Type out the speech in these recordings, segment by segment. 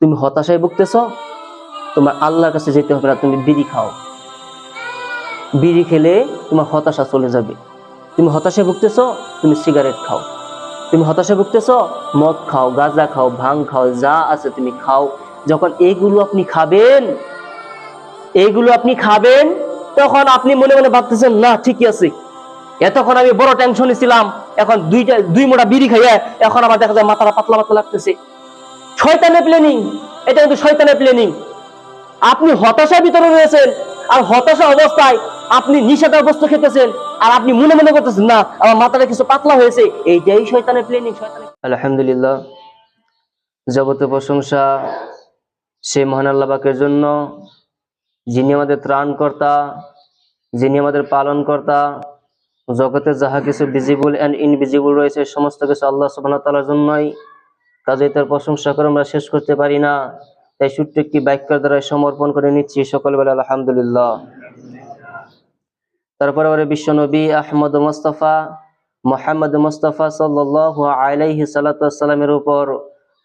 তুমি হতাশায় ভুগতেছ? তোমার আল্লাহর কাছে যেতে হবে না, তুমি বিড়ি খাও। বিড়ি খেলে তোমার হতাশা চলে যাবে। তুমি হতাশায় ভুগতেছ, তুমি সিগারেট খাও। তুমি হতাশায় ভুগতেছ, মদ খাও, গাঁজা খাও, ভাং খাও, যা আছে তুমি খাও। যখন এইগুলো আপনি খাবেন এইগুলো আপনি খাবেন, তখন আপনি মনে মনে ভাবতেছেন, না, ঠিকই আছে। এতক্ষণ আমি বড় টেনশনে ছিলাম, এখন দুইটা দুই মোটা বিড়ি খাইয়া এখন আমার দেখা যায় মাথাটা পাতলা পাতলা লাগতেছে। শয়তানের প্ল্যানিং এটা কিন্তু শয়তানের প্ল্যানিং আপনি হতাশার ভিতরে রয়েছেন, আর হতাশা অবস্থায় আপনি নিষেধার বস্তু খেতেছেন, আর আপনি মনে মনে করতেছেন, না, আমার মাথাটা কিছু পাতলা হয়েছে। এইটাই শয়তানের প্ল্যানিং আলহামদুলিল্লাহ জগতে প্রশংসা সে মহান আল্লাহ পাকের জন্য, যিনি আমাদের ত্রাণকর্তা, যিনি আমাদের পালন কর্তা জগতে যাহা কিছু ভিজিবল অ্যান্ড ইনভিজিবল রয়েছে, সমস্ত কিছু আল্লাহ সুবহানাহু ওয়া তাআলার জন্যই কাজে তার প্রশংসা করে আমরা শেষ করতে পারি না। তাই ছোট্ট একটি বাক্যের দ্বারা সমর্পণ করে নিচ্ছি সকল বেলা আলহামদুলিল্লাহ। তারপরে আবার বিশ্ব নবী আহমদ মোস্তফা, মোহাম্মদ মোস্তফা সাল্লাল্লাহু আলাইহি সাল্লামের উপর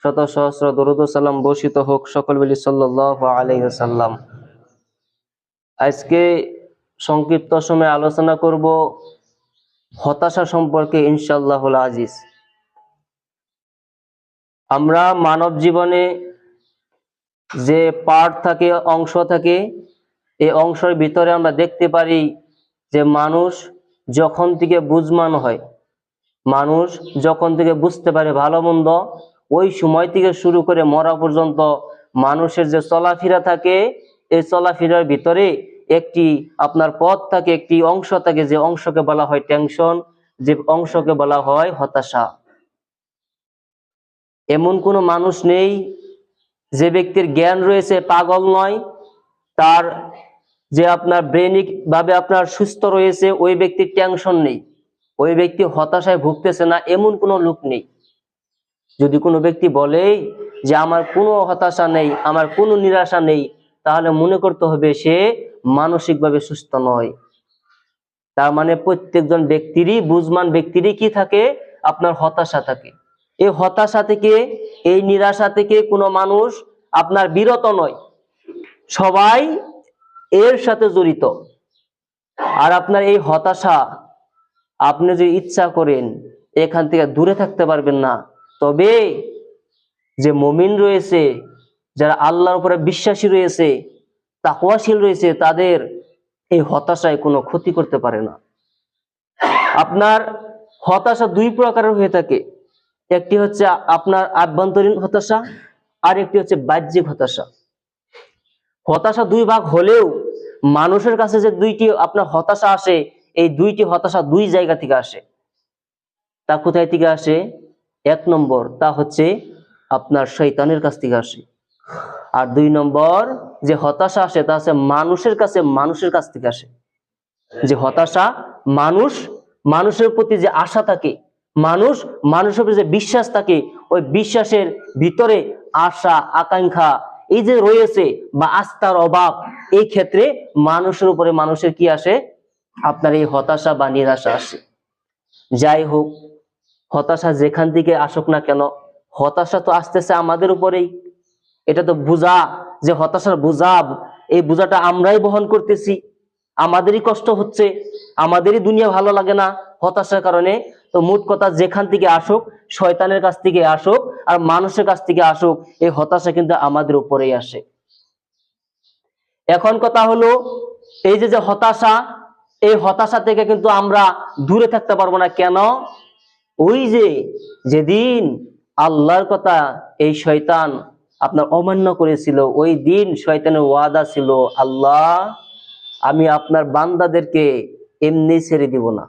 শত সহস্র দরুদ ও সালাম বর্ষিত হোক সকল বলি সাল্লাল্লাহু আলাইহি সাল্লাম আজকে সংক্ষিপ্ত সময় আলোচনা করব হতাশা সম্পর্কে ইনশাআল্লাহ আজিজ। আমরা মানব জীবনে যে পার্ট থাকে, অংশ থাকে, এই অংশের ভিতরে আমরা দেখতে পারি যে মানুষ যখন থেকে বুঝমান হয়, মানুষ যখন থেকে বুঝতে পারে ভালো মন্দ, ওই সময় থেকে শুরু করে মরা পর্যন্ত মানুষের যে চলাফেরা থাকে, এই চলাফেরার ভিতরে একটি আপনার পথ থাকে, একটি অংশ থাকে, যে অংশকে বলা হয় টেনশন যে অংশকে বলা হয় হতাশা। এমন কোনো মানুষ নেই যে ব্যক্তির জ্ঞান রয়েছে, পাগল নয়। তার যে আপনার ব্রেনিক ভাবে আপনার সুস্থ রয়েছে, ওই ব্যক্তির টেনশন নেই। ওই ব্যক্তি হতাশায় ভুগতেছে না, এমন কোনো লোক নেই। যদি কোনো ব্যক্তি বলে যে, আমার কোনো হতাশা নেই, আমার কোনো নিরাশা নেই, তাহলে মনে করতে হবে সে মানসিকভাবে সুস্থ নয়। তার মানে প্রত্যেকজন ব্যক্তিরই, বুঝমান ব্যক্তিরই কি থাকে? আপনার হতাশা থাকে। এই হতাশা থেকে, এই নিরাশা থেকে কোনো মানুষ আপনার বিরত নয়। সবাই এর সাথে জড়িত। আর আপনার এই হতাশা, আপনি যদি ইচ্ছা করেন, এখান থেকে দূরে থাকতে পারবেন না। তবে যে মমিন রয়েছে, যারা আল্লাহর উপরে বিশ্বাসী রয়েছে, তাকওয়াশীল রয়েছে, তাদের এই হতাশায় কোনো ক্ষতি করতে পারে না। আপনার হতাশা দুই প্রকারের হয়ে থাকে। একটি হচ্ছে আপনার আভ্যন্তরীণ হতাশা, আর একটি হচ্ছে বাহ্যিক হতাশা। হতাশা দুই ভাগ হলেও মানুষের কাছে যে দুইটি আপনার হতাশা আসে, এই দুইটি হতাশা দুই জায়গা থেকে আসে। তা কোথায় থেকে আসে? এক নম্বর, তা হচ্ছে আপনার শৈতানের কাছ থেকে আসে। আর দুই নম্বর, যে হতাশা আসে, তা হচ্ছে মানুষের কাছে, মানুষের কাছ থেকে আসে। যে হতাশা মানুষ, মানুষের প্রতি যে আশা থাকে মানুষ, মানুষের যে বিশ্বাস থাকে, ওই বিশ্বাসের ভিতরে আশা, আকাঙ্ক্ষা এই যে রয়েছে বা আস্থার অভাব, এই ক্ষেত্রে মানুষের উপরে মানুষের কি আসে? আপনার এই হতাশা বা নিরাশা আসে। যাই হোক, হতাশা যেখান থেকে আসুক না কেন, হতাশা তো আসতেছে আমাদের উপরেই। এটা তো বোঝা, যে হতাশার বোঝা, এই বোঝাটা আমরাই বহন করতেছি। আমাদেরই কষ্ট হচ্ছে, আমাদেরই দুনিয়া ভালো লাগে না হতাশার কারণে। তো মোট কথা যেখান থেকে আসুক, শয়তানের কাছ থেকে আসুক আর মানুষের কাছ থেকে আসুক, এই হতাশা কিন্তু আমাদের উপরেই আসে। এখন কথা হলো, এই যে যে হতাশা, এই হতাশা থেকে কিন্তু আমরা দূরে থাকতে পারব না। কেন? ওই যে যেদিন আল্লাহর কথা এই শয়তান আপনার অমান্য করেছিল, ওই দিন শয়তানের ওয়াদা ছিল, আল্লাহ, আমি আপনার বান্দাদেরকে এমনি ছেড়ে দিব না।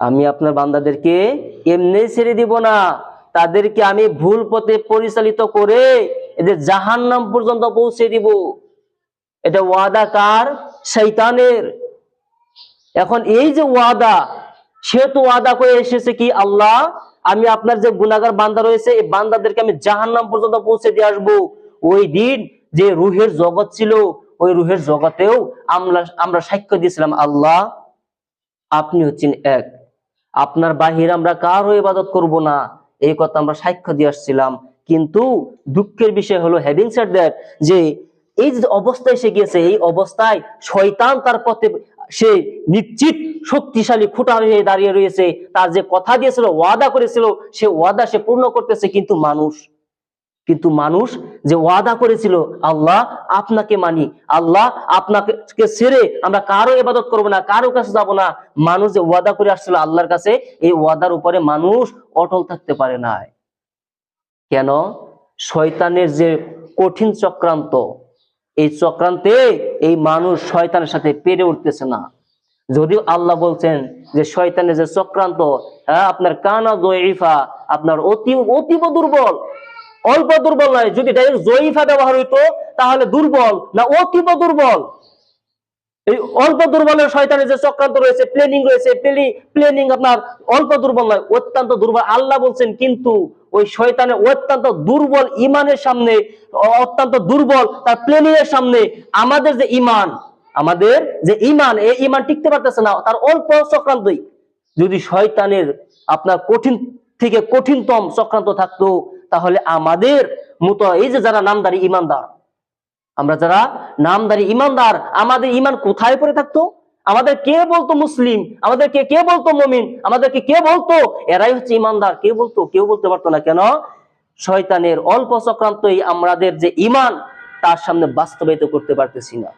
আমি আপনার বান্দাদেরকে এমনি ছেড়ে দিব না। তাদেরকে আমি ভুল পথে পরিচালিত করে এদের জাহান নাম পর্যন্ত পৌঁছে দিব। এটা ওয়াদা কার? শৈতানের এখন এই যে ওয়াদা, সে তো ওয়াদা করে এসেছে কি, আল্লাহ, আমি আপনার যে গুনাগার বান্দা রয়েছে, এই বান্দাদেরকে আমি জাহান নাম পর্যন্ত পৌঁছে দিয়ে আসব। ওই দিন যে রুহের জগৎ ছিল, ওই রুহের জগতেও আমরা আমরা সাক্ষ্য দিয়েছিলাম, আল্লাহ, আপনি হচ্ছেন এক। আপনার বাহির আমরা কারও ইবাদত করব না। এই কথা আমরা সাক্ষ্য দিয়ে আসছিলাম। কিন্তু দুঃখের বিষয় হলো হ্যাভিং সেড দ্যাট যে এই যে অবস্থায় এসে গিয়েছে, এই অবস্থায় শয়তান তার পথে সে নিশ্চিত শক্তিশালী খুঁটা হয়ে দাঁড়িয়ে রয়েছে। তার যে কথা দিয়েছিল, ওয়াদা করেছিল, সে ওয়াদা সে পূর্ণ করতেছে। কিন্তু মানুষ কিন্তু মানুষ যে ওয়াদা করেছিল, আল্লাহ আপনাকে মানি, আল্লাহ আপনাকে ছেড়ে আমরা কারও ইবাদত করব না, কারও কাছে যাব না। মানুষ যে ওয়াদা করে আসছিল আল্লাহর কাছে, এই ওয়াদার উপরে মানুষ অটল থাকতে পারে না কেন? শয়তানের যে কঠিন চক্রান্ত, এই চক্রান্তে এই মানুষ শয়তানের সাথে পেরে উঠতেছে না। যদিও আল্লাহ বলছেন যে শয়তানের যে চক্রান্ত হ্যাঁ আপনার কানা জয়ীফা আপনার অতি, অতীব দুর্বল অল্প দুর্বল নয়। যদি ডাইরেক্ট জয়ীফা ব্যবহার হইতো, তাহলে দুর্বল না অতীব দুর্বল? এই অল্প দুর্বলের শয়তানের যে চক্রান্ত রয়েছে প্লেনিং রয়েছে প্লেনিং আপনার অল্প দুর্বল নয়, অত্যন্ত দুর্বল। আল্লাহ বলছেন, কিন্তু ওই শয়তানের অত্যন্ত দুর্বল ইমানের সামনে, অত্যন্ত দুর্বল তার প্লেনিং এর সামনে আমাদের যে ইমান আমাদের যে ইমান এই ইমান টিকতে পারতেছে না, তার অল্প চক্রান্তই। যদি শয়তানের আপনার কঠিন থেকে কঠিনতম চক্রান্ত থাকতো তাহলে আমাদের মতো এই যে যারা নামদারি ইমানদার, আমরা যারা নামদারি ইমানদার, আমাদের ইমান কোথায় পড়ে থাকতো? আমাদের কে বলতো মুসলিম? আমাদেরকে কে বলতো মমিন? আমাদেরকে কে বলতো? এরাই হচ্ছে ইমানদার। কে বলতো? কেউ বলতে পারতো না। কেন? শয়তানের অল্প চক্রান্তই আমাদের যে ইমান তার সামনে বাস্তবায়িত করতে পারতেছি না।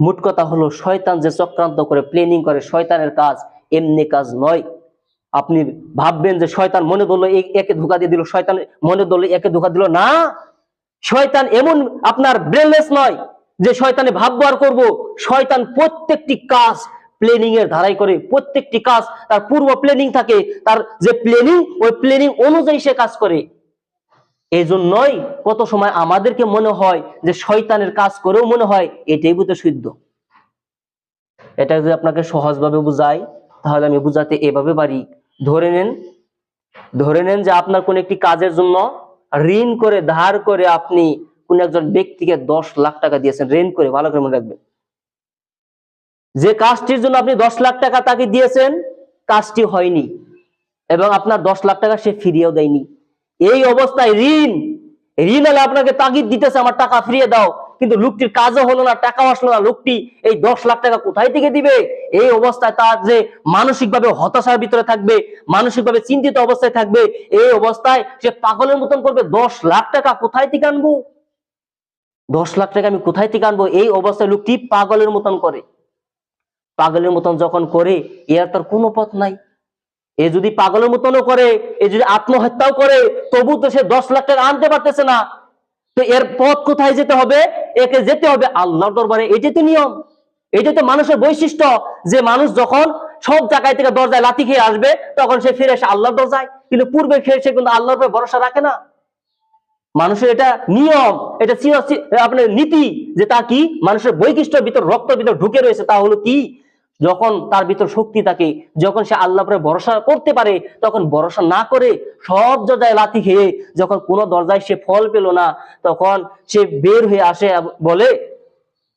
মোট কথা হলো, শয়তান যে চক্রান্ত করে প্ল্যানিং করে, শয়তানের কাজ এমনি কাজ নয়। আপনি ভাববেন যে শয়তান মনে ধরলো একে ধোকা দিয়ে দিল, শয়তান মনে ধরলো একে ধোকা দিল। না, শয়তান এমন আপনার ব্রেনলেস নয় যে শয়তানে ভাববো আর করব। শয়তান প্রত্যেকটি কাজ প্ল্যানিং এর ধারাই করে। প্রত্যেকটি কাজ তার পূর্ব প্ল্যানিং থাকে। তার যে প্ল্যানিং ওই প্ল্যানিং অনুযায়ী সে কাজ করে। এই জন্যই কত সময় আমাদেরকে মনে হয় যে শয়তানের কাজ করেও মনে হয় এটাই বুঝতে শুদ্ধ। এটা যদি আপনাকে সহজভাবে বুঝাই, তাহলে আমি বুঝাতে এভাবে পারি ধরে নেন ধরে নেন যে আপনার কোন একটি কাজের জন্য ঋণ করে, ধার করে আপনি কোন একজন ব্যক্তিকে দশ লাখ টাকা দিয়েছেন, ঋণ করে, ভালো করে মনে রাখবেন। যে কাজটির জন্য আপনি দশ লাখ টাকা তাকে দিয়েছেন, কাজটি হয়নি এবং আপনার দশ লাখ টাকা সে ফিরিয়েও দেয়নি। এই অবস্থায় ঋণ ঋণ হলে আপনাকে তাগিদ দিতেছে, আমার টাকা ফিরিয়ে দাও। কিন্তু লোকটির কাজও হলো না, টাকাও আসলো না। লোকটি এই দশ লাখ টাকা কোথায় থেকে দিবে? এই অবস্থায় তার যে মানসিকভাবে হতাশার ভিতরে থাকবে, মানসিকভাবে চিন্তিত অবস্থায় থাকবে, এই অবস্থায় সে পাগলের মতন করবে, দশ লাখ টাকা কোথায় থেকে আনব? দশ লাখ টাকা আমি কোথায় থেকে আনব? এই অবস্থায় লোকটি পাগলের মতন করে। পাগলের মতন যখন করে এর তার কোনো পথ নাই। এ যদি পাগলের মতনও করে, এ যদি আত্মহত্যাও করে, তবু তো সে দশ লাখ টাকা আনতে পারতেছে না। তো এর পথ কোথায় যেতে হবে? একে যেতে হবে আল্লাহর দরবারে। এটাই তো নিয়ম। এটাই তো মানুষের বৈশিষ্ট্য যে মানুষ যখন সব জায়গায় থেকে দরজায় লাথি খেয়ে আসবে, তখন সে ফিরে আসে আল্লাহর দরজায়। কিন্তু পূর্বে খেয়ে সে কিন্তু আল্লাহর উপরে ভরসা রাখে না। মানুষের এটা নিয়ম, এটা আপনার নীতি যে তা কি? মানুষের বৈশিষ্ট্যের ভিতর রক্ত ভিতর ঢুকে রয়েছে, তা হলো কি? যখন তার ভিতর শক্তি থাকে, যখন সে আল্লাহ উপরে ভরসা করতে পারে, তখন ভরসা না করে সব দরজায় লাথি খেয়ে যখন কোনো দরজায় সে ফল পেল না, তখন সে বের হয়ে আসে বলে,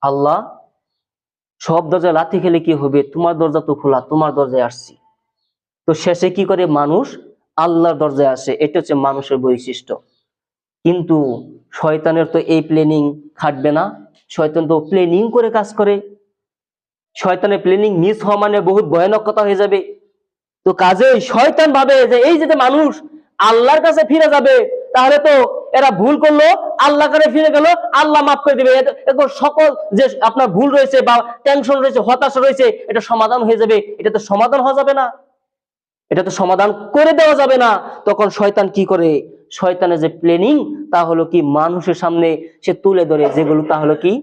আল্লাহ, সব দরজায় লাথি খেলে কি হবে? তোমার দরজা তো খোলা, তোমার দরজায় আসছি। তো শেষে কি করে মানুষ আল্লাহর দরজায় আসে? এটা হচ্ছে মানুষের বৈশিষ্ট্য। কিন্তু শয়তানের তো এই প্ল্যানিং খাটবে না। শয়তান তো প্ল্যানিং করে কাজ করে। শয়তানের প্ল্যানিং মিস হওয়া মানে বহুত ভয়ানক কথা হয়ে যাবে। তো কাজে শয়তান ভাবে যে এই যে মানুষ আল্লাহর কাছে ফিরে যাবে, তাহলে তো এরা ভুল করল আল্লাহ করে ফিরে গেল, আল্লাহ মাফ করে দিবে। সকল যে আপনার ভুল রয়েছে বা টেনশন রয়েছে, হতাশা রয়েছে, এটা সমাধান হয়ে যাবে। এটা তো সমাধান হওয়া যাবে না। এটা তো সমাধান করে দেওয়া যাবে না। তখন শয়তান কি করে? শয়তানের যে প্ল্যানিং তা হলো কি মানুষের সামনে সে তুলে ধরে। যেগুলো তা হলো কি?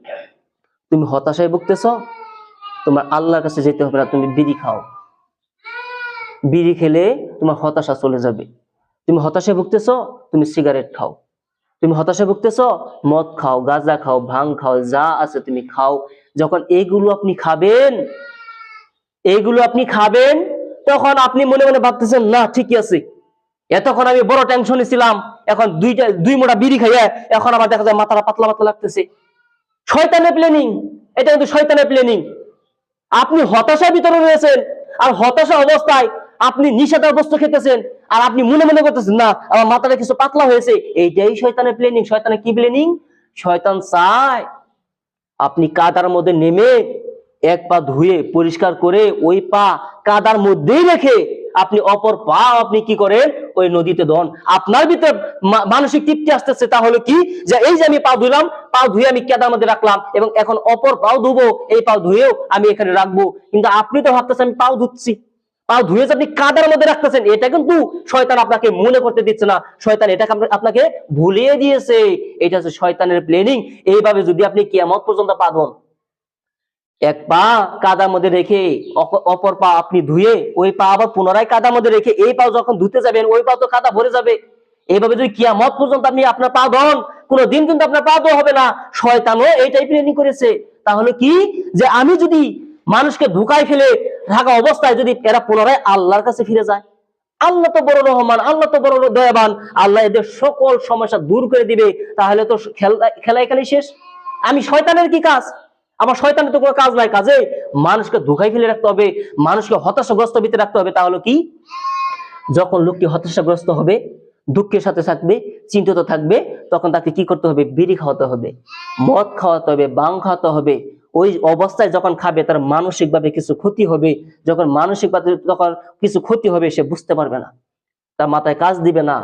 তুমি হতাশায় ভুগতেছ? তোমার আল্লাহর কাছে যেতে হবে না, তুমি বিড়ি খাও। বিড়ি খেলে তোমার হতাশা চলে যাবে। তুমি হতাশায় ভুগতেছ, তুমি সিগারেট খাও। তুমি হতাশায় ভুগতেছ, মদ খাও, গাঁজা খাও, ভাং খাও, যা আছে তুমি খাও। যখন এইগুলো আপনি খাবেন এইগুলো আপনি খাবেন, তখন আপনি মনে মনে ভাবতেছেন, না, ঠিকই আছে। এতক্ষণ আমি বড় টেনশনে ছিলাম, এখন দুইটা, দুই মোটা বিড়ি খাইয়া এখন আমার দেখা যায় মাথাটা পাতলা পাতলা লাগতেছে। শয়তানের প্ল্যানিং এটা কিন্তু শয়তানের প্ল্যানিং আপনি হতাশা ভিতরে রয়েছেন, আর হতাশা অবস্থায় আপনি নিষেধার বস্তু খেতেছেন, আর আপনি মনে মনে করতেছেন, না, আমার মাথাটা কিছু পাতলা হয়েছে। এইটাই শয়তানের প্ল্যানিং শয়তানের কি প্ল্যানিং শয়তান চায় আপনি কাদার মধ্যে নেমে এক পা ধুয়ে পরিষ্কার করে ওই পা কাদার মধ্যেই রেখে আপনি অপর পা আপনি কি করেন ওই নদীতে দন আপনার ভিতরে মানসিক তৃপ্তি আসতেছে তাহলে কি? যে এই যে আমি পা ধুলাম পা ধুয়ে আমি কাদার মধ্যে রাখলাম এবং এখন অপর পাও ধুবো, এই পাও ধুয়েও আমি এখানে রাখব। কিন্তু আপনি তো ভাবতেছেন আমি পাও ধুচ্ছি। পাও ধুয়ে আপনি কাদার মধ্যে রাখতেছেন, এটা কিন্তু শয়তান আপনাকে মনে করতে দিচ্ছে না। শয়তান এটাকে আপনাকে ভুলিয়ে দিয়েছে। এটা হচ্ছে শয়তানের প্ল্যানিং এইভাবে যদি আপনি কিয়ামত পর্যন্ত পা ধন এক পা কাদার মধ্যে রেখে অপর পা আপনি ধুয়ে ওই পা আবার পুনরায় কাদার মধ্যে রেখে এই পা যখন ধুতে যাবেন, ওই পা তো কাদা ভরে যাবে। এইভাবে যদি কিয়ামত পর্যন্ত আপনি আপনার পা ধন কোনো দিন কিন্তু আপনার পা ধোয়া হবে না। শয়তানও এইটাই প্ল্যানিং করেছে। তাহলে কি? যে আমি যদি মানুষকে ধোকায় ফেলে থাকা অবস্থায় যদি এরা পুনরায় আল্লাহর কাছে ফিরে যায়। আল্লাহ তো বড় রহমান, আল্লাহ তো বড় দয়াবান। আল্লাহ এদের সকল সমস্যা দূর করে দিবে। তাহলে তো খেলা খেলা এখানে শেষ। আমি শয়তানের কি কাজ? আমার শয়তানের তো কোনো কাজ নাই, কাজে মানুষকে ধোকায় ফেলে রাখতে হবে, মানুষকে হতাশাগ্রস্ত ভিতরে রাখতে হবে তাহলে কি? যখন লোকটি হতাশাগ্রস্ত হবে, দুঃখের সাথে থাকবে, চিন্তিত থাকবে, তখন তাকে কি করতে হবে? বিড়ি খাওয়াতে হবে, মদ খাওয়াতে হবে বাং খাওয়াতে হবে। ওই অবস্থায় যখন খাবে, তার মানসিকভাবে কিছু ক্ষতি হবে, যখন মানসিকভাবে তখন কিছু ক্ষতি হবে, সে বুঝতে পারবে না। তার মাথায় কাজ দিবে না।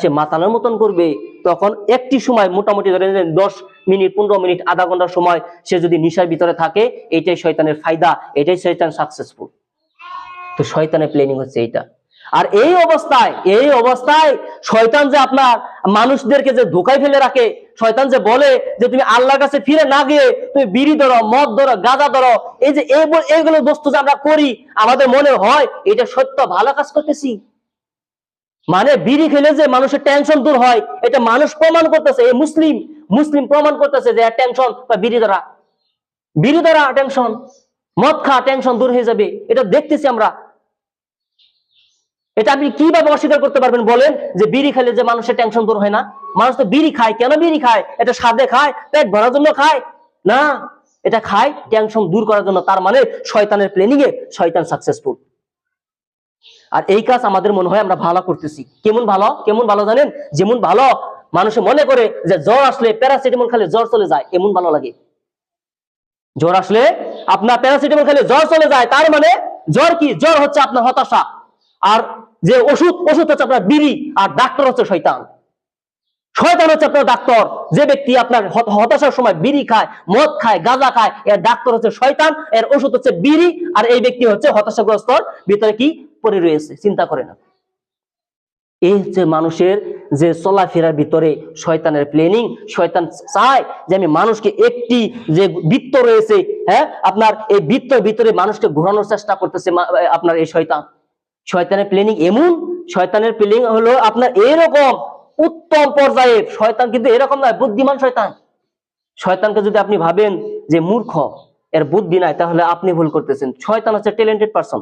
সে মাতালের মতন করবে। তখন একটি সময় মোটামুটি ধরে দশ মিনিট, পনেরো মিনিট, আধা ঘণ্টার সময় সে যদি নিশার ভিতরে থাকে, এটাই শয়তানের ফায়দা, এটাই শয়তান সাকসেসফুল তো শয়তানের প্ল্যানিং হচ্ছে এইটা। আর এই অবস্থায় এই অবস্থায় শয়তান যে আপনার মানুষদেরকে যে ধোকায় ফেলে রাখে, শয়তান যে বলে যে তুমি আল্লাহর কাছে ফিরে না গিয়ে তুমি বিড়ি ধরো, মদ ধরো, গাঁজা ধরো, এই যে এইগুলো বস্তু যে আমরা করি, আমাদের মনে হয় এটা সত্য, ভালো কাজ করতেছি। মানে বিড়ি খেলে যে মানুষের টেনশন দূর হয়, এটা মানুষ প্রমাণ করতেছে এই মুসলিম মুসলিম প্রমাণ করতেছে যে টেনশন বা বিড়ি ধরা বিড়ি ধরা টেনশন মদ খা টেনশন দূর হয়ে যাবে, এটা দেখতেছি আমরা। এটা আপনি কীভাবে অস্বীকার করতে পারবেন বলেন যে বিড়ি খেলে যে মানুষের টেনশন দূর হয় না? মানুষ তো বিড়ি খায়, কেন বিড়ি খায়? এটা স্বাদে খায়, পেট ভরার জন্য খায়? না, এটা খায় টেনশন দূর করার জন্য, তার মানে শয়তানের প্ল্যানিং এ শয়তান সাকসেসফুল আর এই কাজ আমাদের মনে হয় আমরা ভালো করতেছি। কেমন ভালো? কেমন ভালো জানেন? যেমন ভালো মানুষে মনে করে যে জ্বর আসলে প্যারাসিটামল খেলে জ্বর চলে যায় এমন ভালো লাগে? জ্বর আসলে আপনার প্যারাসিটামল খেলে জ্বর চলে যায়, তার মানে জ্বর কি? জ্বর হচ্ছে আপনার হতাশা। আর যে ওষুধ ওষুধ হচ্ছে আপনার বিড়ি, আর ডাক্তার হচ্ছে শয়তান। শয়তান হচ্ছে আপনার ডাক্তার। যে ব্যক্তি আপনার হতাশার সময় বিড়ি খায়, মদ খায়, গাঁজা খায়, এর ডাক্তার হচ্ছে শয়তান, এর ওষুধ হচ্ছে বিড়ি, আর এই ব্যক্তি হচ্ছে হতাশাগ্রস্তর ভিতরে কি? পড়ে রয়েছে, চিন্তা করে না। এই হচ্ছে মানুষের যে চলাফেরার ভিতরে শয়তানের প্ল্যানিং শয়তান চায় যে আমি মানুষকে একটি যে বৃত্ত রয়েছে হ্যাঁ আপনার এই বৃত্তর ভিতরে মানুষকে ঘোরানোর চেষ্টা করতেছে আপনার এই শয়তান। শয়তানের প্ল্যানিং এমন, শয়তানের প্ল্যানিং হলো আপনার এরকম উত্তম পর্যায়ে। শয়তান কিন্তু এরকম নয়, বুদ্ধিমান শয়তান। শয়তানকে যদি আপনি ভাবেন যে মূর্খ, এর বুদ্ধি নাই, তাহলে আপনি ভুল করতেছেন। শয়তান হচ্ছে ট্যালেন্টেড পারসন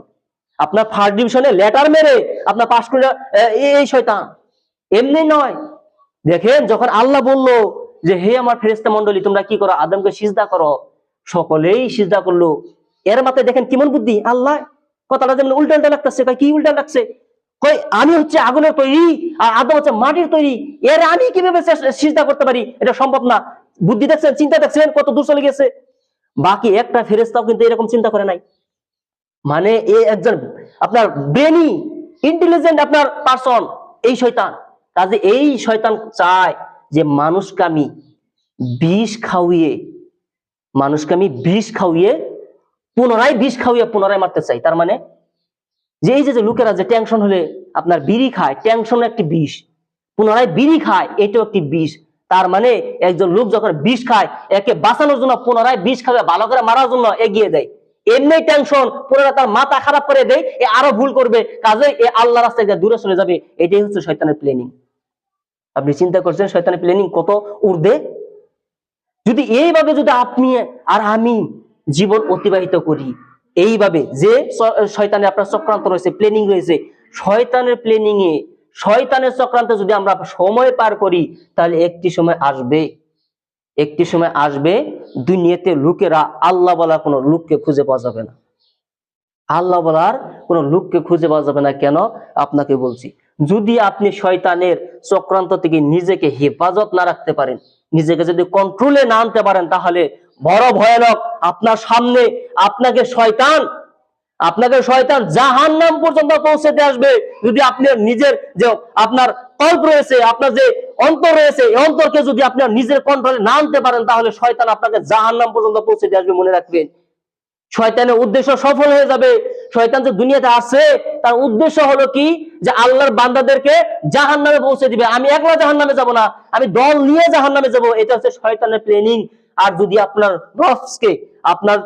আপনার ফার্স্ট ডিভিশনে লেটার মেরে আপনার পাশ করে এই শয়তান। এমনি নয়। দেখেন, যখন আল্লাহ বলল যে, হে আমার ফেরেস্তা মন্ডলী তোমরা কি করো? আদমকে সিজদা করো। সকলেই সিজদা করল। এর মাথায় দেখেন কেমন বুদ্ধি? আল্লাহ, কথাটা যেমন উল্টা উল্টা লাগতেছে কি উল্টা লাগছে? কই আমি হচ্ছে আগুনের তৈরি আর আদম হচ্ছে মাটির তৈরি। এর আমি কীভাবে সিজদা করতে পারি? এটা সম্ভব না। বুদ্ধি দেখছেন, চিন্তা দেখছেন, কত দূর চলে গেছে? বাকি একটা ফেরেস্তাও কিন্তু এরকম চিন্তা করে নাই। মানে এ একজন আপনার ব্রেনি ইন্টেলিজেন্ট আপনার পারসন এই শয়তান। কাজে এই শয়তান চায় যে মানুষকে আমি বিষ খাওয়িয়ে, মানুষকে আমি বিষ খাওয়িয়ে, পুনরায় বিষ খাওয়িয়ে পুনরায় মারতে চাই। তার মানে যে এই যে যে লোকেরা যে টেনশন হলে আপনার বিড়ি খায় টেনশন একটি বিষ, পুনরায় বিড়ি খায়, এটাও একটি বিষ। তার মানে একজন লোক যখন বিষ খায়, একে বাঁচানোর জন্য পুনরায় বিষ খাবে, ভালো করে মারার জন্য এগিয়ে দেয়। এমনি টেনশন পুনরায় তার মাথা খারাপ করে দেয়, এ আরও ভুল করবে। কাজে এ আল্লাহ রাস্তায় গিয়ে দূরে চলে যাবে। এটাই হচ্ছে শয়তানের প্ল্যানিং আপনি চিন্তা করছেন, শয়তানের প্ল্যানিং কত ঊর্ধ্বে? যদি এইভাবে যদি আপনি আর আমি জীবন অতিবাহিত করি, এইভাবে যে শয়তানে আপনার চক্রান্ত রয়েছে প্ল্যানিং রয়েছে, শয়তানের প্ল্যানিং এ শয়তানের চক্রান্ত যদি আমরা সময় পার করি, তাহলে একটি সময় আসবে। একটি সময় আসবে দুনিয়াতে লোকেরা আল্লাহ বলা কোনো লোককে খুঁজে পাওয়া যাবে না। আল্লাহ বলার কোন লোককে খুঁজে পাওয়া যাবে না কেন? আপনাকে বলছি, যদি আপনি শয়তানের চক্রান্ত থেকে নিজেকে হেফাজত না রাখতে পারেন, নিজেকে যদি কন্ট্রোলে না আনতে পারেন, তাহলে বড় ভয়ানক আপনার সামনে আপনাকে শয়তান আপনাকে শয়তান জাহান নাম পর্যন্ত পৌঁছাতে আসবে। যদি আপনি নিজের যে আপনার কল্প রয়েছে, আপনার যে অন্তর রয়েছে, এই অন্তরকে যদি আপনার নিজের কন্ট্রোলে না আনতে পারেন, তাহলে শয়তান আপনাকে জাহান নাম পর্যন্ত পৌঁছাতে আসবে মনে রাখবেন। শয়তানের উদ্দেশ্য সফল হয়ে যাবে। শয়তান যে দুনিয়াতে আছে, তার উদ্দেশ্য হলো কি? যে আল্লাহর বান্দাদেরকে জাহান নামে পৌঁছে দিবে। আমি একলা জাহান নামে যাব না, আমি দল নিয়ে জাহান নামে যাব। এটা হচ্ছে শয়তানের প্ল্যানিং আর যদি আপনার নফসকে আপনার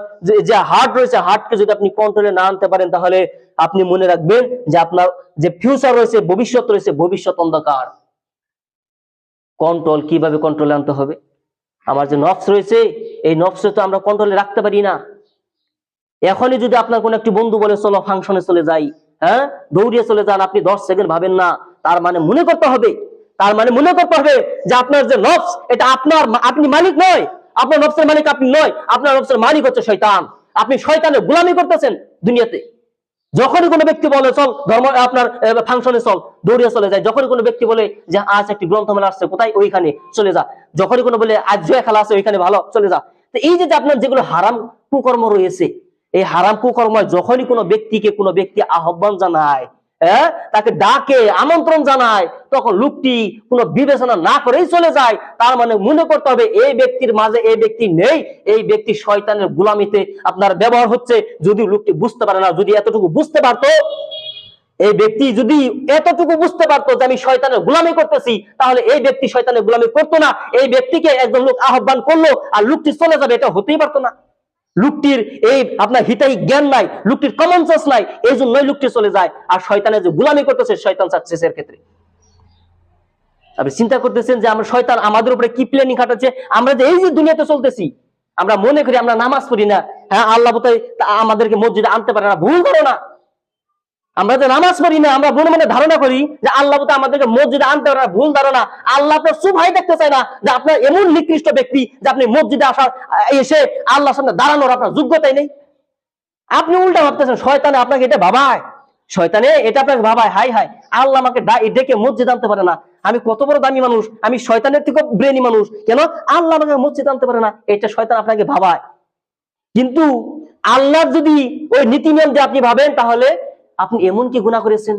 যে হার্ট রয়েছে হার্টকে যদি আপনি কন্ট্রোলে না আনতে পারেন, তাহলে আপনি মনে রাখবেন যে আপনার যে ফিউচার রয়েছে, ভবিষ্যৎ রয়েছে, ভবিষ্যৎ অন্ধকার। কন্ট্রোল কীভাবে কন্ট্রোলে আনতে হবে? আমার যে নফস রয়েছে, এই নফসে তো আমরা কন্ট্রোলে রাখতে পারি না। এখনই যদি আপনার কোন একটি বন্ধু বলে, চলো ফাংশনে চলে যাই হ্যাঁ? দৌড়িয়ে চলে যান, আপনি দশ সেকেন্ড ভাবেন না। তার মানে মনে করতে হবে, তার মানে মনে করতে হবে যে আপনার যে নফস এটা আপনার আপনি মালিক নয়। আপনার নফসের মালিক আপনি নয়, আপনার নফসের মালিক হচ্ছে শয়তান। আপনি শয়তানের গোলামি করতেছেন দুনিয়াতে। যখনই কোনো ব্যক্তি বলে, চল, ধর্ম, আপনার ফাংশনে চল, দৌড়িয়ে চলে যায়। যখনই কোনো ব্যক্তি বলে যে, আজ একটি গ্রন্থমেলা আসছে, কোথায়? ওইখানে চলে যা। যখনই কোনো বলে, আজ জয় খেলা আছে, ওইখানে ভালো, চলে যা। তো এই যে আপনার যেগুলো হারাম কুকর্ম রয়েছে, এই হারাম কুকর্ম যখনই কোনো ব্যক্তিকে কোনো ব্যক্তি আহ্বান জানায় হ্যাঁ? তাকে ডাকে, আমন্ত্রণ জানায়। তখন লোকটি কোনো বিবেচনা না করেই চলে যায়। তার মানে মনে করতে হবে এই ব্যক্তির মাঝে এই ব্যক্তি নেই। এই ব্যক্তি শয়তানের গুলামিতে আপনার ব্যবহার হচ্ছে। যদি লোকটি বুঝতে পারে না, যদি এতটুকু বুঝতে পারতো, এই ব্যক্তি যদি এতটুকু বুঝতে পারতো যে আমি শয়তানের গোলামি করতেছি, তাহলে এই ব্যক্তি শয়তানের গোলামি করতো না। এই ব্যক্তিকে একজন লোক আহ্বান করল, আর লোকটি চলে যাবে, এটা হতেই পারতো না। লোকটির এই আপনার হিতাই জ্ঞান নাই, লোকটির কমন সেন্স নাই, এই জন্যই লোকটি চলে যায়। আর শয়তানের যে গুলামি করতেছে, শয়তান সাকসেসের ক্ষেত্রে। আপনি চিন্তা করতেছেন যে আমরা শয়তান আমাদের উপরে কি প্ল্যানিং খাটাচ্ছে? আমরা যে এই যে দুনিয়াতে চলতেছি, আমরা মনে করি আমরা নামাজ পড়ি না। হ্যাঁ আল্লাহ তা আমাদেরকে মসজিদে আনতে পারে না। ভুল করো না আমরা যে নামাজ পড়ি না, আমরা মনে মনে ধারণা করি যে আল্লাহ বোধহয় আমাদেরকে মসজিদে আনতে পারে ভুল ধারণা। আল্লাহ আপনার সুভাই দেখতে চায় না যে আপনার এমন নিকৃষ্ট ব্যক্তি যে আপনি মসজিদে আসার এসে আল্লাহর সামনে দাঁড়ানোর আপনার যোগ্যতাই নেই। আপনি উল্টা ভাবতেছেন, শয়তানে আপনাকে এটা ভাবায়। শয়তানে এটা আপনাকে ভাবায়, হাই হাই, আল্লাহ আমাকে ডেকে মসজিদ আনতে পারে না। আমি কত বড় দামি মানুষ, আমি শয়তানের থেকে ব্রেনি মানুষ, কেন? আল্লাহ আমাকে মসজিদ আনতে পারে না, এটা শয়তান আপনাকে ভাবায়। কিন্তু আল্লাহ যদি ওই নীতিনিয়ম দিয়ে আপনি ভাবেন, তাহলে আপনি এমন কি গুণা করেছেন?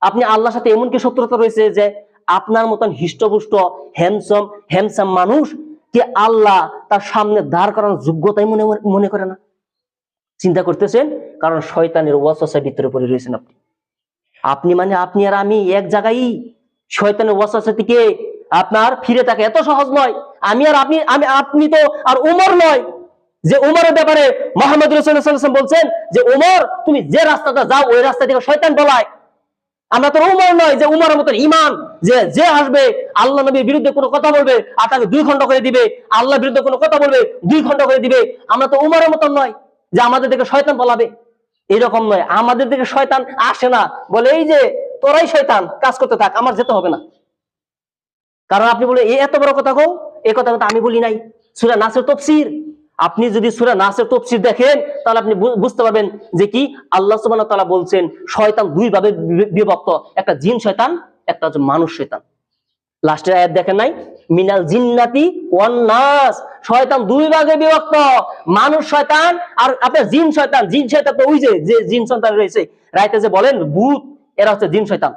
আপনি আল্লাহর সাথে এমন কি শত্রুতা রয়েছে যে আপনার মতন হৃষ্টপুষ্ট হ্যামসম হ্যামসাম মানুষ কি আল্লাহ তার সামনে দাঁড় করানোর যোগ্যতাই মনে মনে করে না? চিন্তা করতেছেন? কারণ শয়তানের ওয়াসওয়াসার ভিতরে পড়ে রয়েছেন আপনি। আপনি মানে আপনি আর আমি এক জায়গায় শয়তানের ওয়াসওয়াসা থেকে আপনার ফিরে থাকে এত সহজ নয়। আমি আর আপনি আমি আপনি তো আর উমর নয়। যে উমরের ব্যাপারে মোহাম্মদ রসুল্লাহাম বলছেন যে, উমর, তুমি যে রাস্তাটা যাও, ওই রাস্তা থেকে শয়তান বলায় আমরা তো উমর নয়, যে উমরের মতন ইমান যে যে আসবে, আল্লাহ নবীর বিরুদ্ধে কোনো কথা বলবে আর তাকে দুই খণ্ড করে দিবে, আল্লাহর বিরুদ্ধে কোনো কথা বলবে, দুই খণ্ড করে দিবে। আমরা তো উমরের মতন নয়, যে আমাদের দিকে শয়তান বলাবে এরকম নয়, আমাদের দিকে শয়তান আসে না। বলে, এই যে, তোরাই শয়তান, কাজ করতে থাক, আমার যেতে হবে না। কারণ আপনি বলে এ, এত বড় কথা কও এই কথা কিন্তু আমি বলি নাই। সুরা নাসের তফসির। আপনি যদি সুরা নাসের তফসির দেখেন, তাহলে আপনি বুঝতে পারবেন যে কি? আল্লাহ সুবহানাহু ওয়া তাআলা বলছেন, শয়তান দুই ভাবে বিভক্ত। একটা জিন শয়তান, একটা হচ্ছে মানুষ শয়তান। লাস্টের আয়াত দেখেন নাই? মিনাল জিন্নাতি ওয়ান নাস। শয়তান দুই ভাগে বিভক্ত। মানুষ শয়তান আর আপনার জিন শয়তান। জিন শয়তান তো ওই যে যে জিন শয়তান রয়েছে। রাইতে যে বলেন, ভূত, এরা হচ্ছে জিন শয়তান।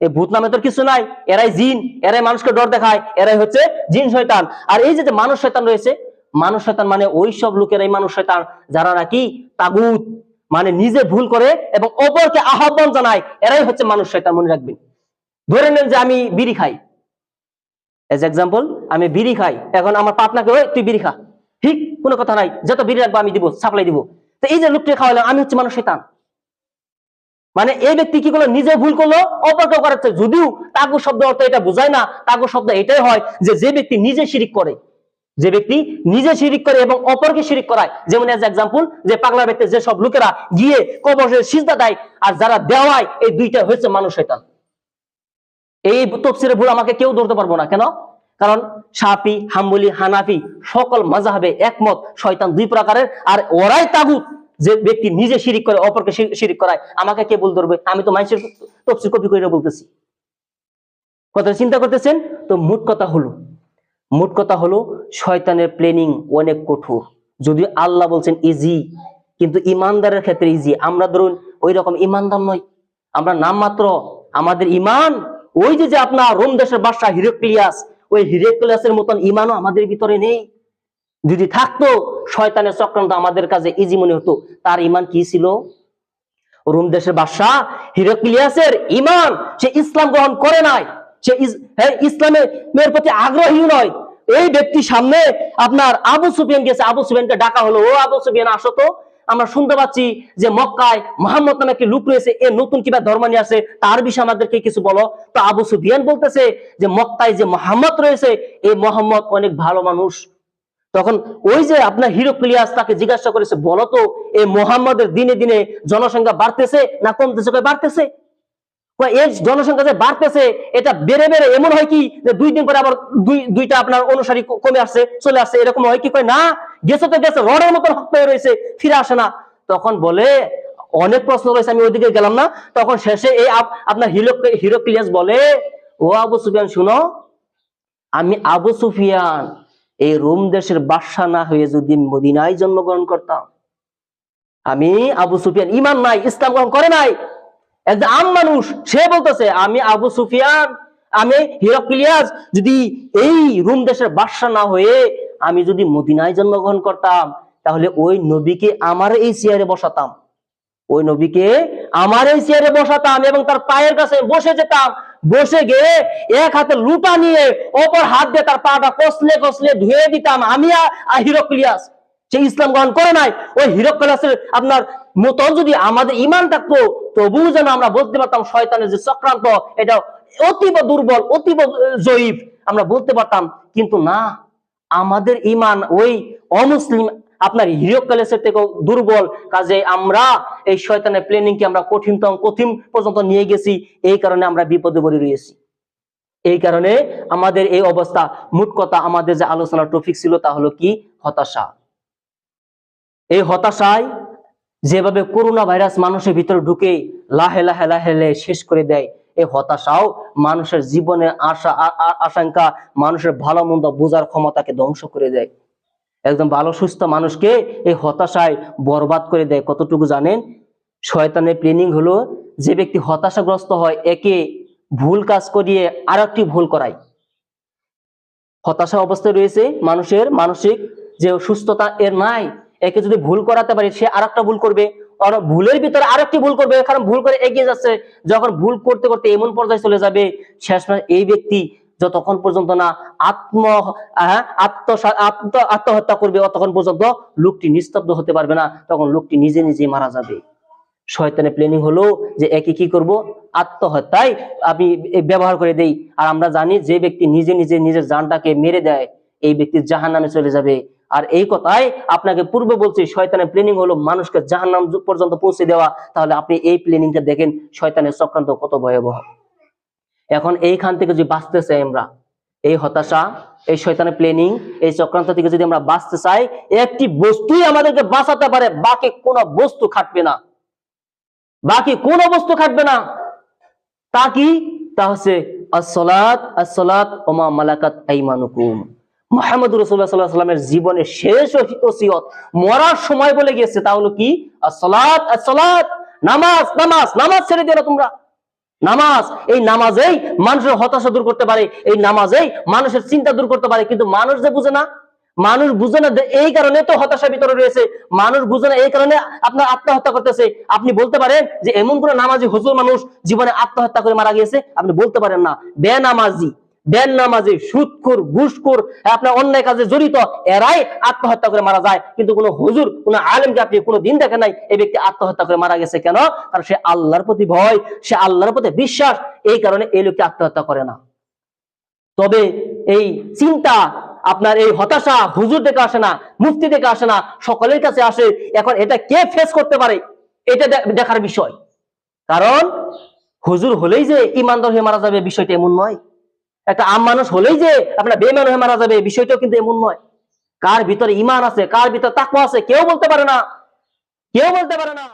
এই ভূত নামে তো কিছু নাই। এরাই জিন, এরাই মানুষকে ডর দেখায়। এরাই হচ্ছে জিন শয়তান। আর এই যে যে মানুষ শয়তান রয়েছে মানুষ শয়তান মানে ওই সব লোকেরাই মানুষ শয়তান যারা নাকি তাগুত মানে নিজে ভুল করে এবং অপরকে আহ্বান জানায়। এরাই হচ্ছে মানুষ শয়তান, মনে রাখবেন। ধরে নেন যে আমি বিড়ি খাই। এজ এক্সাম্পল আমি বিড়ি খাই। এখন আমার পাটনাকে ওই, তুই বিড়ি খা। ঠিক, কোনো কথা নাই। যত বিড়ি রাখব, আমি দিব সাপ্লাই দিব। তো এই যে লোকটি খাওয়ালাম আমি হচ্ছে মানুষ শয়তান। মানে এই ব্যক্তি কি করল? নিজে ভুল করল অপরকে করাচ্ছে। যদিও তাগু শব্দ অর্থ এটা বোঝায় না, তাগু শব্দ এটাই হয় যে যে ব্যক্তি নিজে শিরিক করে যে ব্যক্তি নিজে শিরিক করে এবং অপরকে শিরিক করায়। যেমন এজ এক্সাম্পল যে পাগলা ব্যক্তি, যে সব লোকেরা গিয়ে কবরের সিজদা দেয় আর যারা দেওয়ায়, এই দুইটা হয়েছে মানুষ শয়তান। এই তফসিরে ভুল আমাকে কেউ ধরতে পারব না। কেন? কারণ সাপি হাম্বলি, হানাফি সকল মাজাহাবে একমত শয়তান দুই প্রকারের। আর ওরাই তাগুত, যে ব্যক্তি নিজে শিরিক করে, অপরকে শির- শিরিক করায়। আমাকে কে বল ধরবে? আমি তো মানুষের তফসিল কপি করে বলতেছি। কথা চিন্তা করতেছেন? তো মোট কথা হলো মোট কথা হলো, শয়তানের প্ল্যানিং অনেক কঠোর। যদি আল্লাহ বলছেন ইজি কিন্তু ইমানদারের ক্ষেত্রে ইজি আমরা ধরুন ওই রকম ইমানদার নয় আমরা নামমাত্র আমাদের ইমান, ওই যে যে আপনার রোম দেশের বাদশাহ হিরেক্লিয়াস, ওই হিরেক্লিয়াসের মতন ইমানও আমাদের ভিতরে নেই। যদি থাকতো, শয়তানের চক্রান্ত আমাদের কাছে ইজি মনে হতো। তার ইমান কি ছিল? রোম দেশের বাদশাহ হিরোক্লিয়াসের ইমান, সে ইসলাম গ্রহণ করে নাই। সে হ্যাঁ, ইসলামের প্রতি আগ্রহী নয়। এই ব্যক্তি সামনে আপনার আবু সুফিয়ান গেছে আবু সুফিয়ানকে ডাকা হলো। ও আবু সুফিয়ান আসো তো আমরা শুনতে পাচ্ছি যে মক্কায় মোহাম্মদ নামে একটি লোক রয়েছে। এ নতুন কিবা ধর্ম নিয়ে আসে। তার বিষয়ে আমাদেরকে কিছু বলো। তো আবু সুফিয়ান বলতেছে যে মক্কায় যে মোহাম্মদ রয়েছে এই মোহাম্মদ অনেক ভালো মানুষ। তখন ওই যে আপনার হিরোক্লিয়াস তাকে জিজ্ঞাসা করেছে বলো তো এই মোহাম্মদের দিনে দিনে জনসংখ্যা বাড়তেছে না কমতেছে? বাড়তেছে? জনসংখ্যা যে বাড়তেছে, এটা বেড়ে বেড়ে এমন হয় কি যে দুই দিন পরে আবার দুই, দুইটা আপনার অনুসারী কমে আসছে, চলে আসছে, এরকম হয় কি? কয়, না, গেছে তো গেছে, রডের মতন শক্ত হয়ে রয়েছে, ফিরে আসে না। তখন বলে, অনেক প্রশ্ন রয়েছে, আমি ওইদিকে গেলাম না। তখন শেষে এই আপনার হিরো হিরোক্লিয়াস বলে, ও আবু সুফিয়ান, শুনো, আমি আবু সুফিয়ান, এই রোম দেশের বাদশা না হয়ে যদি মদিনায় জন্মগ্রহণ করতাম, আমি আবু সুফিয়ান, ইমান নাই, ইসলাম গ্রহণ করে নাই আম মানুষ, সে বলতেছে, আমি আবু সুফিয়ান, আমি হিরক্লিয়াস। যদি এই রোম দেশের বাদশা না হয়ে আমি যদি মদিনায় জন্মগ্রহণ করতাম, তাহলে ওই নবীকে আমার এই চেয়ারে বসাতাম। ওই নবীকে আমার এই চেয়ারে বসাতাম এবং তার পায়ের কাছে বসে যেতাম। বসে গিয়ে এক হাতে লুটা নিয়ে অপর হাত দিয়ে তার পাটা কসলে কসলে ধুয়ে দিতাম। আমি হিরোক্লিয়াস। সে ইসলাম গ্রহণ করে নাই। ওই হিরোক্লিয়াসের আপনার মতন যদি আমাদের ইমান থাকতো তবুও যেন আমরা বলতে পারতাম শয়তানের যে চক্রান্ত, এটা অতীব দুর্বল, অতীব জয়ীফ আমরা বলতে পারতাম। কিন্তু না, আমাদের ইমান ওই অমুসলিম, আপনার হিরোকালেসের থেকেও দুর্বল। কাজে আমরা এই শয়তানের প্ল্যানিং কে আমরা কঠিনতম কঠিন পর্যন্ত নিয়ে গেছি, এই কারণে আমরা বিপদে পড়ে রয়েছি। এই কারণে আমাদের এই অবস্থা, মোট কথা আমাদের যে আলোচনার টপিক ছিল তা হলো কি? হতাশা। এই হতাশায় যেভাবে করোনা ভাইরাস মানুষের ভিতরে ঢুকে লাহে লাহে লাহে লাহে শেষ করে দেয়, এই হতাশাও মানুষের জীবনে আশা আশঙ্কা, মানুষের ভালো মন্দ বোঝার ক্ষমতাকে ধ্বংস করে দেয়। একদম ভালো, সুস্থ মানুষকে এই হতাশায় বরবাদ করে দেয়। কতটুকু জানেন? শয়তানের প্লেনিং হলো যে ব্যক্তি হতাশাগ্রস্ত হয়, একে ভুল কাজ করিয়ে আর একটি ভুল করায়। হতাশা অবস্থায় রয়েছে মানুষের মানসিক যে সুস্থতা এর নাই একে যদি ভুল করাতে পারি, সে আর ভুল করবে। ভুলের ভিতরে আরেকটি ভুল করবে, কারণ ভুল করে এগিয়ে যাচ্ছে। যখন ভুল করতে করতে এমন পর্যায়ে চলে যাবে, শেষ এই ব্যক্তি যতক্ষণ পর্যন্ত না আত্ম আত্মহত্যা করবে ততক্ষণ পর্যন্ত লোকটি নিস্তব্ধ হতে পারবে না। তখন লোকটি নিজে নিজে মারা যাবে। শয়তানের প্ল্যানিং হলো যে একে কি করব? আত্মহত্যায় আমি ব্যবহার করে দেই। আর আমরা জানি যে ব্যক্তি নিজে নিজে নিজের জানটাকে মেরে দেয় এই ব্যক্তি জাহান নামে চলে যাবে। আর এই কথাই আপনাকে পূর্বে বলছি, শয়তানের প্ল্যানিং হলো মানুষকে জাহান নাম পর্যন্ত পৌঁছে দেওয়া। তাহলে আপনি এই প্ল্যানিংটা দেখেন, শয়তানের চক্রান্ত কত ভয়াবহ। এখন এইখান থেকে যদি বাঁচতে চাই আমরা, এই হতাশা, এই শয়তানের প্ল্যানিং এই চক্রান্ত থেকে যদি আমরা বাঁচতে চাই, একটি বস্তুই আমাদেরকে বাঁচাতে পারে, বাকি কোনো বস্তু খাটবে না। বাকি কোন বস্তু খাটবে না। তা কি? তা হচ্ছে আসলাত আসলাত ওমা মালাকাত আইমানুকুম। মোহাম্মদ রসুল্লাহ সাল্লাহ সাল্লামের জীবনের শেষ ওসিয়ত মরার সময় বলে গিয়েছে, তা হলো কি? আসলাত আসলাত নামাজ নামাজ নামাজ ছেড়ে না তোমরা। নামাজ, এই নামাজেই মানুষের হতাশা দূর করতে পারে, এই নামাজেই মানুষের চিন্তা দূর করতে পারে, কিন্তু মানুষ যে বুঝে না, মানুষ বুঝে না এই কারণে তো হতাশার ভিতরে রয়েছে, মানুষ বুঝে না এই কারণে আপনার আত্মহত্যা করতেছে। আপনি বলতে পারেন যে এমন কোন নামাজি হুজুর মানুষ জীবনে আত্মহত্যা করে মারা গিয়েছে, আপনি বলতে পারেন না বে বেনামাজি। বেন নামাজি সুদখোর ঘুষখোর, আপনার অন্যায় কাজে জড়িত, এরাই আত্মহত্যা করে মারা যায়। কিন্তু কোনো হুজুর, কোন আলেমকে আপনি কোনো দিন দেখেন নাই, এই ব্যক্তি আত্মহত্যা করে মারা গেছে কেন? কারণ সে আল্লাহর প্রতি ভয়, সে আল্লাহর প্রতি বিশ্বাস, এই কারণে এই লোকটি আত্মহত্যা করে না। তবে এই চিন্তা, আপনার এই হতাশা হুজুর থেকে আসে না, মুফতি থেকে আসে না, সকলের কাছে আসে, এখন এটা কে ফেস করতে পারে? এটা দেখার বিষয়। কারণ হুজুর হলেই যে ইমানদার হয়ে মারা যাবে, বিষয়টা এমন নয়। একটা আম মানুষ হলেই যে আপনার বেমান হয়ে মারা যাবে, বিষয়টাও কিন্তু এমন নয়। কার ভিতরে ইমান আছে, কার ভিতরে তাকওয়া আছে, কেউ বলতে পারে না। কেউ বলতে পারে না।